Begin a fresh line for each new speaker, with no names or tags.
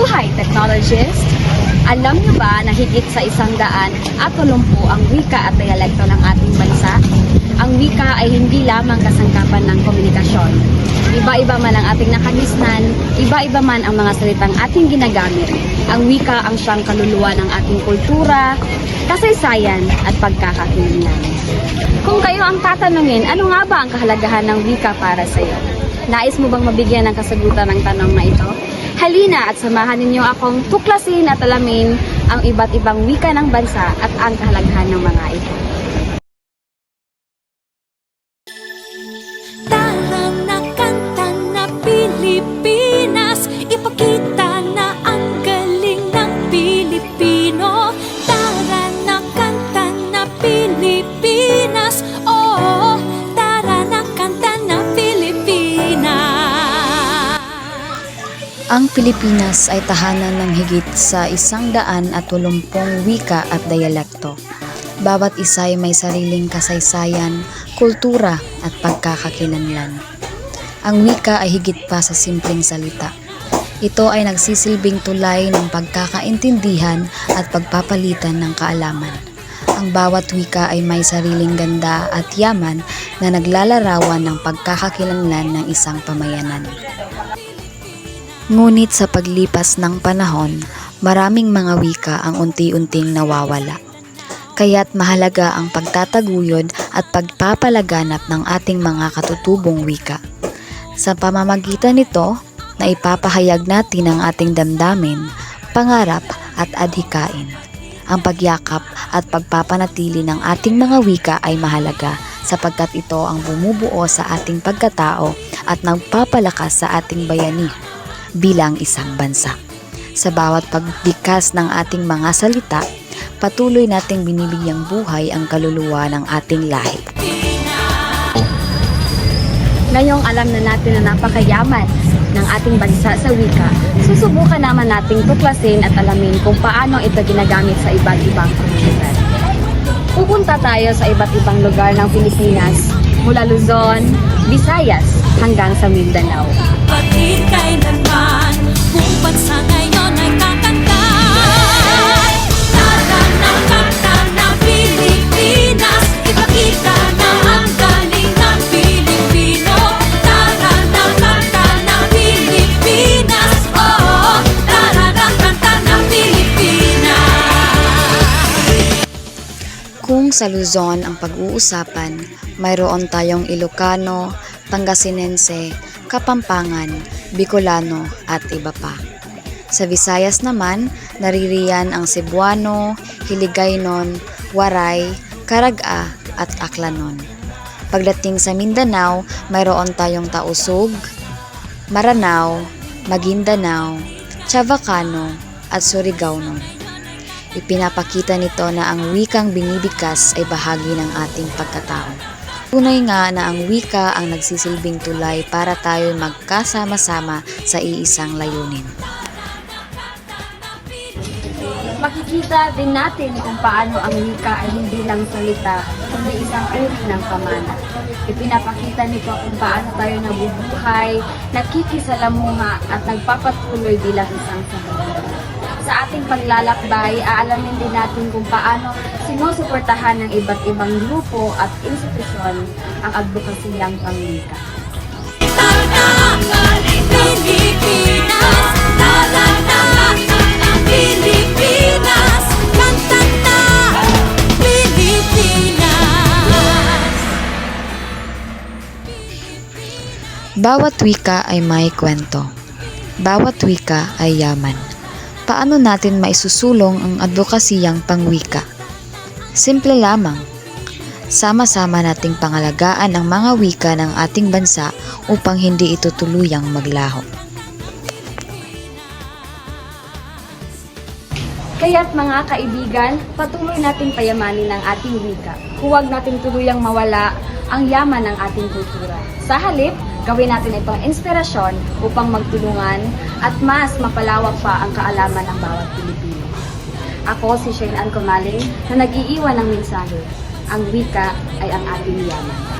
Hi, technologist! Alam niyo ba na higit sa isang daan at tulumpu ang wika at dialekto ng ating bansa? Ang wika ay hindi lamang kasangkapan ng komunikasyon. Iba-iba man ang ating nakagisnan, iba-iba man ang mga salitang ating ginagamit. Ang wika ang siyang kaluluwa ng ating kultura, kasaysayan at pagkakakilanlan. Kung kayo ang tatanungin, ano nga ba ang kahalagahan ng wika para sa iyo? Nais mo bang mabigyan ng kasagutan ng tanong na ito? Halina at samahan ninyo akong tuklasin at alamin ang iba't ibang wika ng bansa at ang kahalagahan ng mga ito.
Ang Pilipinas
ay tahanan ng higit sa isang daan at tulumpong wika at dialekto. Bawat isa ay may sariling kasaysayan, kultura at pagkakakilanlan. Ang wika ay higit pa sa simpleng salita. Ito ay nagsisilbing tulay ng pagkakaintindihan at pagpapalitan ng kaalaman. Ang bawat wika ay may sariling ganda at yaman na naglalarawan ng pagkakakilanlan ng isang pamayanan. Ngunit sa paglipas ng panahon, maraming mga wika ang unti-unting nawawala. Kaya't mahalaga ang pagtataguyod at pagpapalaganap ng ating mga katutubong wika. Sa pamamagitan nito, na ipapahayag natin ang ating damdamin, pangarap at adhikain. Ang pagyakap at pagpapanatili ng ating mga wika ay mahalaga sapagkat ito ang bumubuo sa ating pagkatao at nagpapalakas sa ating bayani bilang isang bansa. Sa bawat pagdikas ng ating mga salita, patuloy nating binibigyang buhay ang kaluluwa ng ating lahi.
Ngayong alam na natin na napakayaman ng ating bansa sa wika, susubukan naman nating tuklasin at alamin kung paano ito ginagamit sa iba't ibang komunidad. Pupunta tayo sa iba't ibang lugar ng Pilipinas, mula Luzon, Visayas, hanggang sa Mindanao.
Pati kailanman Kung bansa ngayon ay kakanta Tara na kanta na Pilipinas Ipakita na ang galing ng Pilipino Tara na kanta na Pilipinas Oo, tara na kanta na Pilipinas
Kung sa Luzon ang pag-uusapan, mayroon tayong Ilocano, Pangasinense, Kapampangan, Bicolano at iba pa. Sa Visayas naman, naririyan ang Cebuano, Hiligaynon, Waray, Caraga at Aklanon. Pagdating sa Mindanao, mayroon tayong Tausug, Maranao, Maguindanao, Chavacano at Surigao. Ipinapakita nito na ang wikang binibigkas ay bahagi ng ating pagkatao. Tunay nga na ang wika ang nagsisilbing tulay para tayo magkasama-sama sa iisang layunin.
Makikita din natin kung paano ang wika ay hindi lang salita, kundi isang uri ng pamana. Ipinapakita nito kung paano tayo nabubuhay, nakikisalamuha at nagpapatuloy bilang isang sambahan. Sa ating paglalakbay, aalamin din natin kung paano sinusuportahan ng iba't ibang grupo at institusyon ang advokasiyang
ng Pilipinas Tara na kanta na Pilipinas Kanta na Pilipinas
Bawat wika ay may kwento. Bawat wika ay yaman. Paano natin maisusulong ang advokasiyang pangwika? Simple lamang. Sama-sama nating pangalagaan ang mga wika ng ating bansa upang hindi ito tuluyang maglaho.
Kaya't mga kaibigan, patuloy nating payamanin ang ating wika. Huwag nating tuluyang mawala ang yaman ng ating kultura. Sa halip, gawin natin itong inspirasyon upang magtulungan at mas mapalawak pa ang kaalaman ng bawat Pilipino. Ako si Shane Ann Comaling na nag-iiwan ng mensahe. Ang wika ay ang ating yaman.